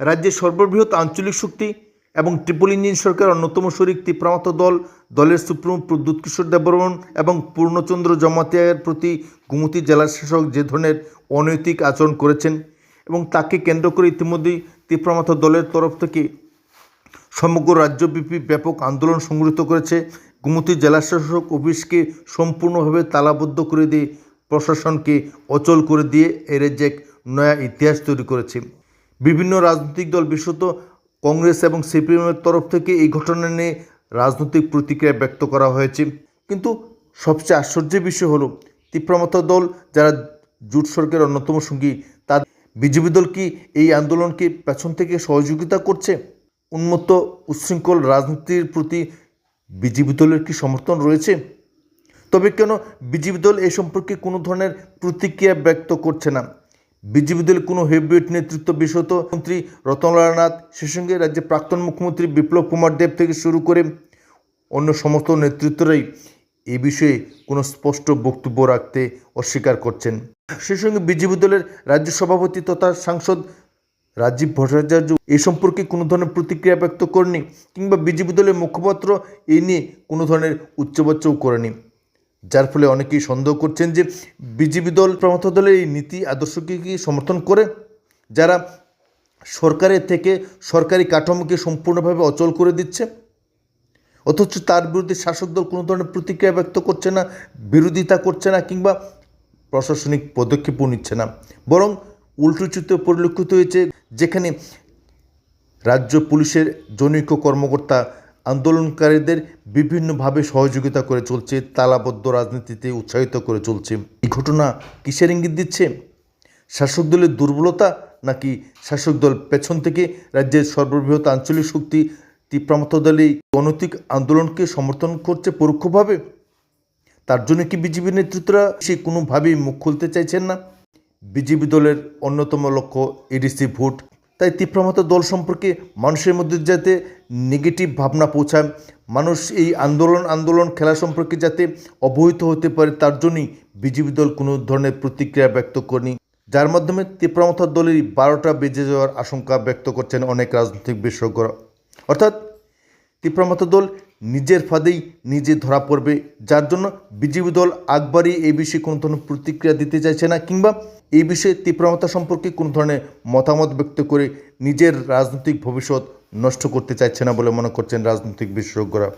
রাজ্যের সর্ববৃহৎ আঞ্চলিক শক্তি এবং ট্রিপল ইঞ্জিন সরকার অন্যতম শরিক তীব্রামত দল, দলের সুপ্রিমো প্রদ্যুৎ কিশোর দেববর্মন এবং পূর্ণচন্দ্র জমাতিয়ার প্রতি গুমতি জেলার শাসক যে ধরনের অনৈতিক আচরণ করেছেন এবং তাকে কেন্দ্র করে ইতিমধ্যেই তীব্রামত দলের তরফ থেকে সমগ্র রাজ্যব্যাপী ব্যাপক আন্দোলন সংগঠিত করেছে। গুমতি জেলা শাসক অফিসকে সম্পূর্ণভাবে তালাবদ্ধ করে দিয়ে প্রশাসনকে অচল করে দিয়ে এ রাজ্যে এক নয়া ইতিহাস তৈরি করেছে। বিভিন্ন রাজনৈতিক দল বিশেষত কংগ্রেস এবং সিপিএমের তরফ থেকে এই ঘটনা নিয়ে রাজনৈতিক প্রতিক্রিয়া ব্যক্ত করা হয়েছে। কিন্তু সবচেয়ে আশ্চর্যের বিষয় হলো, তীব্রমত দল যারা জোট সরকারের অন্যতম সঙ্গী তার বিজেপি দল কি এই আন্দোলনকে পেছন থেকে সহযোগিতা করছে? উন্মত্ত উচ্ছৃঙ্খল রাজনীতির প্রতি বিজেপি দলের কি সমর্থন রয়েছে? তবে কেন বিজেপি দল এ সম্পর্কে কোনো ধরনের প্রতিক্রিয়া ব্যক্ত করছে না? বিজেপি দলের কোনো হেভিওয়েট নেতৃত্ব বিশেষত মন্ত্রী রতনলাল নাথ, সে সঙ্গে রাজ্যের প্রাক্তন মুখ্যমন্ত্রী বিপ্লব কুমার দেব থেকে শুরু করে অন্য সমস্ত নেতৃত্বরাই এ বিষয়ে কোনো স্পষ্ট বক্তব্য রাখতে অস্বীকার করছেন। সে সঙ্গে বিজেপি দলের রাজ্য সভাপতি তথা সাংসদ রাজীব ভট্টাচার্য এ সম্পর্কে কোনো ধরনের প্রতিক্রিয়া ব্যক্ত করেনি কিংবা বিজেপি দলের মুখপাত্র এ নিয়ে কোনো ধরনের উচ্চবাচ্যও করেনি। যার ফলে অনেকেই সন্দেহ করছেন যে বিজেপি দল, প্রমথ দলের এই নীতি আদর্শকে কি সমর্থন করে? যারা সরকারের থেকে সরকারি কাঠামোকে সম্পূর্ণভাবে অচল করে দিচ্ছে, অথচ তার বিরুদ্ধে শাসক দল কোনো ধরনের প্রতিক্রিয়া ব্যক্ত করছে না, বিরোধিতা করছে না, কিংবা প্রশাসনিক পদক্ষেপও নিচ্ছে না। বরং উল্টো চিত্র পরিলক্ষিত হয়েছে, যেখানে রাজ্য পুলিশের জনৈক কর্মকর্তা আন্দোলনকারীদের বিভিন্নভাবে সহযোগিতা করে চলছে, তালাবদ্ধ রাজনীতিতে উৎসাহিত করে চলছে। এই ঘটনা কিসের ইঙ্গিত দিচ্ছে? শাসক দলের দুর্বলতা নাকি শাসক দল পেছন থেকে রাজ্যের সর্ববৃহৎ আঞ্চলিক শক্তি তীব্রামত দল অনৈতিক আন্দোলনকে সমর্থন করছে পরোক্ষভাবে? তার জন্য কি বিজেপি নেতৃত্বরা সে কোনোভাবেই মুখ খুলতে চাইছেন না? বিজেপি দলের অন্যতম লক্ষ্য এডিসি ভোট। তাই তীব্রমত দল সম্পর্কে মানুষের মধ্যে যাতে নেগেটিভ ভাবনা পৌঁছায়, মানুষ এই আন্দোলন আন্দোলন খেলা সম্পর্কে যাতে অবহিত হতে পারে, তার জন্যই বিজেপি দল কোনো ধরনের প্রতিক্রিয়া ব্যক্ত করেনি। যার মাধ্যমে তীব্রমত দলেরই বারোটা বেজে যাওয়ার আশঙ্কা ব্যক্ত করছেন অনেক রাজনৈতিক বিশেষজ্ঞরা। অর্থাৎ তীব্রমত দল নিজের ফাঁদেই নিজে ধরা পড়বে। যার জন্য বিজেপি দল আগবারই এই বিষয়ে কোনো ধরনের প্রতিক্রিয়া দিতে চাইছে না কিংবা এই বিষয়ে তীব্রমতা সম্পর্কে কোনো ধরনের মতামত ব্যক্ত করে নিজের রাজনৈতিক ভবিষ্যৎ নষ্ট করতে চাইছে না বলে মনে করছেন রাজনৈতিক বিশেষজ্ঞরা